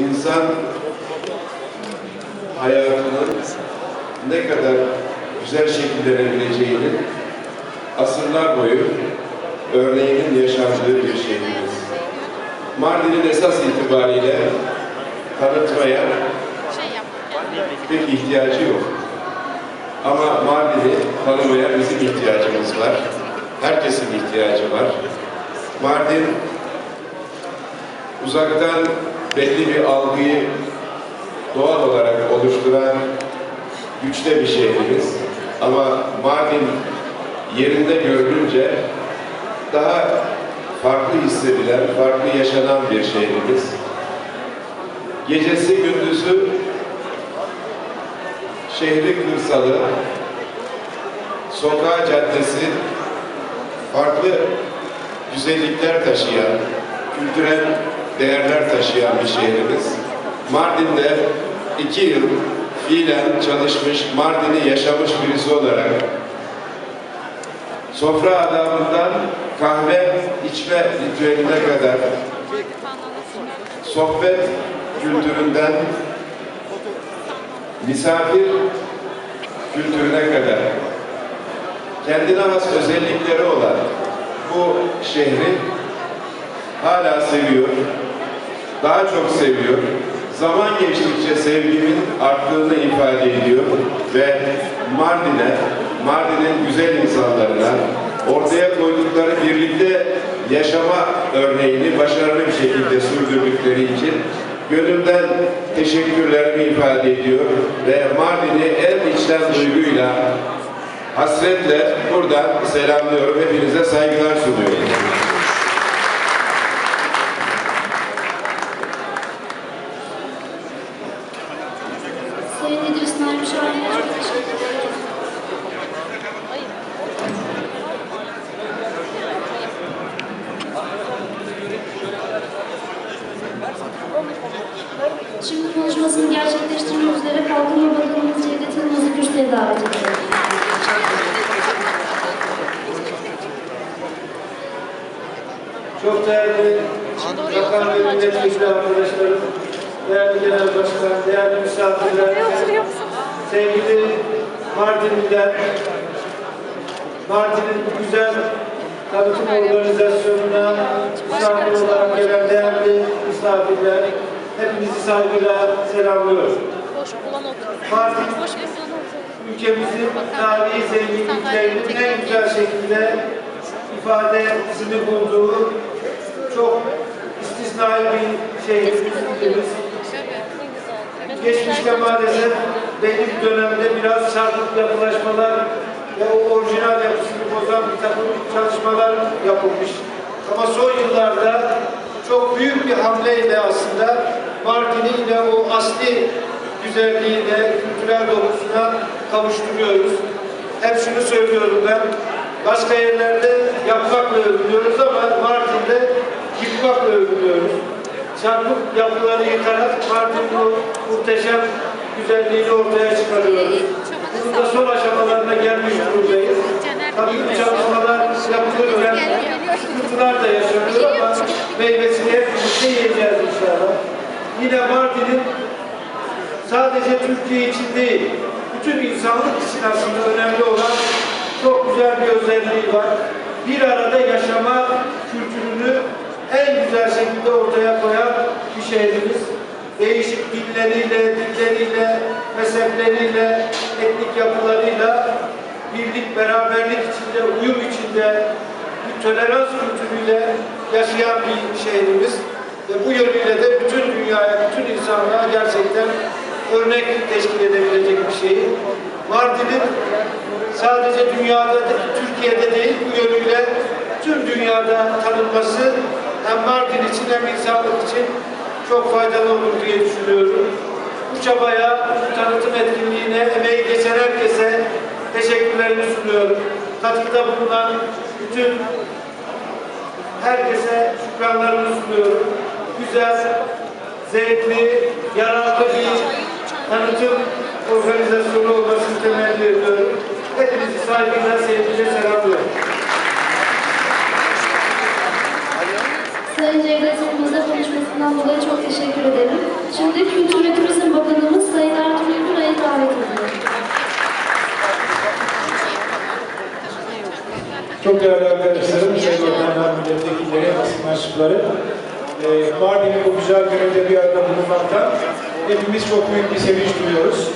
insan hayatının ne kadar güzel şekillenebileceğini asırlar boyu örneğinin yaşandığı bir şehrimiz. Mardin'in esas itibariyle tanıtmaya pek ihtiyacı yok. Ama Mardin'i tanımaya bizim ihtiyacımız var. Herkesin ihtiyacı var. Mardin uzaktan belli bir algıyı doğal olarak oluşturan güçte bir şehrimiz. Ama Mardin yerinde görülünce daha farklı hissedilen, farklı yaşanan bir şehrimiz. Gecesi gündüzü şehri kırsalı, sokağı caddesi farklı güzellikler taşıyan, kültürel değerler taşıyan bir şehrimiz. Mardin'de iki yıl fiilen çalışmış, Mardin'i yaşamış birisi olarak sofra adabından kahve içme ritüeline kadar sohbet kültüründen misafir kültürüne kadar kendine has özellikleri olan bu şehri hala seviyor, daha çok seviyor. Zaman geçtikçe sevgimin arttığını ifade ediyor ve Mardin'e, Mardin'in güzel insanlarına ortaya koydukları birlikte yaşama örneğini başarılı bir şekilde sürdürdükleri için gönülden teşekkürlerimi ifade ediyor ve Mardin'i en içten duyguyla hasretle buradan selamlıyorum. Hepinize saygılar sunuyorum. Sayın İdris Naim Şahin'e çok teşekkür ederim. Şimdi konuşmasını gerçekleştirmek üzere Kalkınma Bakanımız Cevdet Yılmaz'ı kürsüye davet ediyorum. Çok değerli bakan ve milletvekili arkadaşlarım, değerli genel başkan, değerli misafirler, sevgili Mardinliler, Mardin'in güzel tanıtım organizasyonuna misafir olarak gelen değerli misafirler, hepinizi saygıyla selamlıyorum. Bulan otur. ülkemizin tarihi zenginliklerinin en güzel şekilde ifadesini bulduğu çok istisnai bir ülkemiz. Geçmişte maalesef bir dönemde biraz çarpık yapılaşmalar ve o orijinal yapısını bozan bir takım çalışmalar yapılmış. Ama son yıllarda çok büyük bir hamleyle aslında Mardin'i yine o asli güzelliğine, kültürel dokusuna kavuşturuyoruz. Hep şunu söylüyorum ben, başka yerlerde yapmakla övünüyoruz ama Mardin'de yıkmakla övünüyoruz. Çarpık yapıları yıkarak Mardin bu muhteşem güzelliğini ortaya çıkarıyoruz. Bunun da son aşamalarına gelmiş durumdayız. Tabii bu çalışmalar yapılırken sıkıntılar da yaşanıyor ama meyvesini hep birlikte yiyeceğiz inşallah. Yine Mardin'in sadece Türkiye için değil, bütün insanlık için aslında önemli olan çok güzel bir özelliği var. Bir arada yaşama kültürünü en güzel şekilde ortaya koyan bir şehrimiz. Değişik dilleriyle, dilleriyle, mezhepleriyle, etnik yapılarıyla birlik, beraberlik içinde, uyum içinde, bir tolerans kültürüyle yaşayan bir şehrimiz. Ve bu yönüyle de bütün dünyaya, bütün insanlığa gerçekten örnek teşkil edebilecek bir şey. Mardin'in sadece dünyada, Türkiye'de değil bu yönüyle tüm dünyada tanınması hem Mardin için hem insanlık için çok faydalı olur diye düşünüyorum. Bu çabaya, bu tanıtım etkinliğine emeği geçen herkese teşekkürlerimi sunuyorum. Katkıda bulunan bütün herkese şükranlarımı sunuyorum. Güzel, zevkli, yararlı bir tanıtım organizasyonu olmasını temenni ediyorum. Hepinizi saygıyla, sevgiyle selamlıyorum. Sayın Cevdet Yılmaz'a konuşmasından dolayı çok teşekkür ederim. Şimdi Kültür ve Turizm Bakanımız Sayın Ertuğrul Güray'ı davet ediyorum. Çok değerli arkadaşlarım, sayın bakanlar, milletvekilleri, basın mensupları, e, Mardin'in bu güzel gününde bir arada bulunmaktan hepimiz çok büyük bir sevinç duyuyoruz.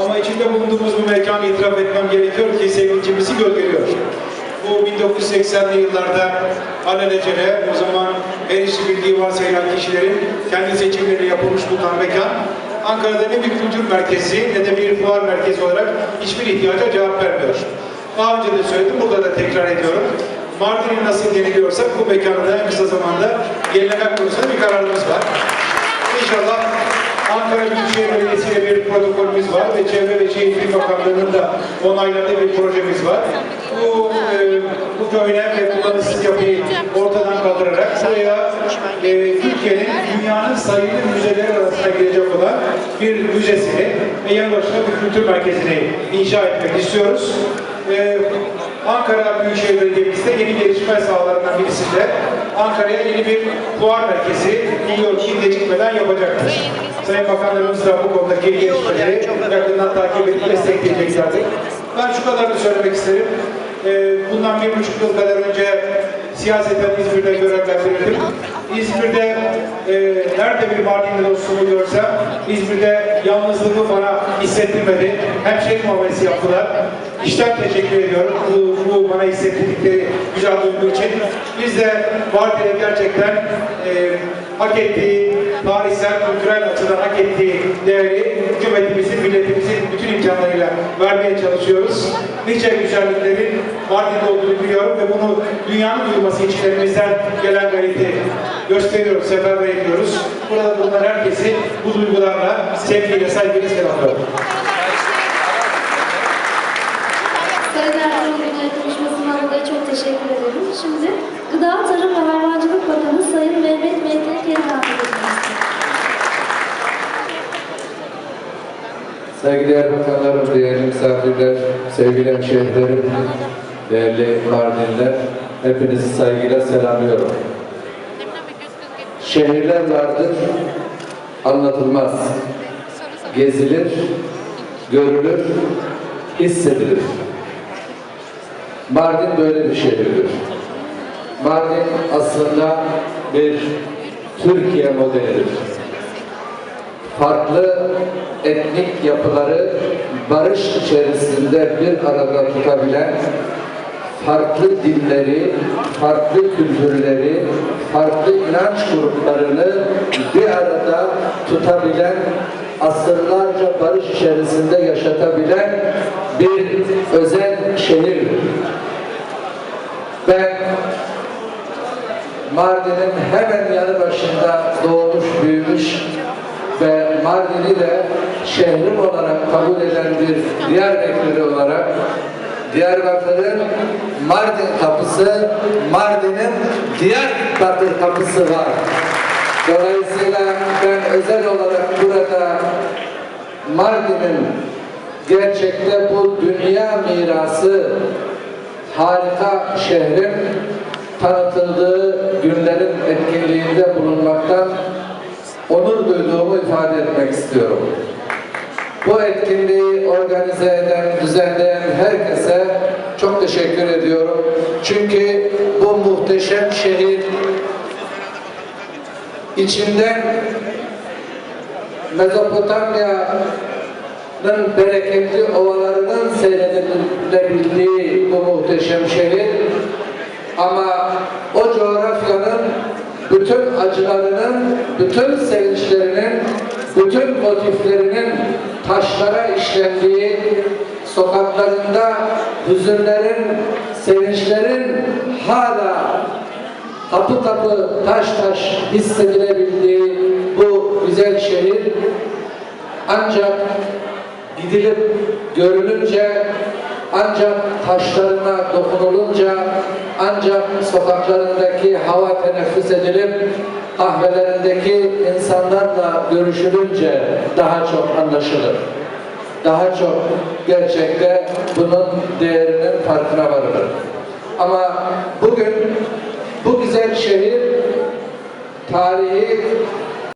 Ama içinde bulunduğumuz bu mekanı itiraf etmem gerekiyor ki sevincimizi gölgeliyor. Bu 1980'li yıllarda alelacele o zaman her işi bildiği kişilerin kendi seçimleri yapılmış bulunan mekan Ankara'da ne bir kültür merkezi ne de bir fuar merkezi olarak hiçbir ihtiyaca cevap vermiyor. Daha önce de söyledim, burada da tekrar ediyorum. Mardin'i nasıl yeniliyorsak bu mekanı en kısa zamanda yenilemek konusunda bir kararımız var. İnşallah Ankara Büyükşehir Belediyesi ile bir protokolümüz var ve Çevre ve Şehircilik Bakanlığı'nın da onayladığı bir projemiz var. Bu, e, bu köyne ve kullanışsız yapıyı ortadan kaldırarak buraya e, Türkiye'nin dünyanın sayılı müzeleri arasına girecek olan bir müzesini ve yanı başına bir kültür merkezini inşa etmek istiyoruz. Ankara Büyükşehir Belediye'mizde yeni gelişme sahalarından birisinde Ankara'ya yeni bir fuar merkezi biliyor ki gecikmeden yapacaktır. Sayın Bakanlarımız da bu konudaki gelişmeleri yakından takip edip destekleyeceklerdir. Ben şu kadarını söylemek isterim. Ee, bundan bir buçuk yıl kadar önce siyaseten İzmir'de görevlendirildim. İzmir'de e, nerede bir Mardinli dostumu görsem İzmir'de yalnızlığımı bana hissettirmedi. Hemşehri muamelesi yaptılar. İşten teşekkür ediyorum bu, bu bana hissettirdikleri güzel duygu için. Biz de Mardin'e gerçekten e, hak ettiği, tarihsel, kültürel açıdan hak ettiği değeri hükümetimizin, milletimizin bütün imkanlarıyla vermeye çalışıyoruz. Nice güzelliklerin Mardin'de olduğunu biliyorum ve bunu dünyanın duyması için elimizden gelen gayreti gösteriyoruz, seferber ediyoruz. Burada bulunan herkesi bu duygularla sevgiyle, saygıyla selamlıyorum. Sayın Ertuğrul Güray'a konuşmasından dolayı çok teşekkür ederim. Şimdi Gıda, Tarım ve Hayvancılık Bakanı Sayın Mehmet Mehmet Yeri davet. Saygıdeğer bakanlarım, değerli misafirler, sevgili hemşehrilerim, değerli Mardinler, hepinizi saygıyla selamlıyorum. Şehirler vardır, anlatılmaz. Gezilir, görülür, hissedilir. Mardin böyle bir şehirdir. Mardin aslında bir Türkiye modelidir farklı etnik yapıları barış içerisinde bir arada tutabilen, farklı dinleri, farklı kültürleri, farklı inanç gruplarını bir arada tutabilen, asırlarca barış içerisinde yaşatabilen bir özel şehir. Ben Mardin'in hemen yanı başında doğmuş, büyümüş ve Mardin'i de şehrim olarak kabul eden bir Diyarbakırlı olarak Diyarbakır'ın Mardin kapısı, Mardin'in Diyarbakır kapısı var. Dolayısıyla ben özel olarak burada Mardin'in gerçekte bu dünya mirası harika şehrin tanıtıldığı günlerin etkinliğinde bulunmaktan onur duyduğumu ifade etmek istiyorum. Bu etkinliği organize eden, düzenleyen herkese çok teşekkür ediyorum. Çünkü bu muhteşem şehir içinden Mezopotamya'nın bereketli ovalarının seyredilebildiği bu muhteşem şehir ama o coğrafyanın bütün acılarının, bütün sevinçlerinin, bütün motiflerinin taşlara işlendiği, sokaklarında hüzünlerin, sevinçlerin hala kapı kapı, taş taş hissedilebildiği bu güzel şehir ancak gidilip görülünce ancak taşlarına dokunulunca ancak sokaklarındaki hava teneffüs edilip kahvelerindeki insanlarla görüşülünce daha çok anlaşılır. Daha çok gerçekte bunun değerinin farkına varılır. Ama bugün bu güzel şehir tarihi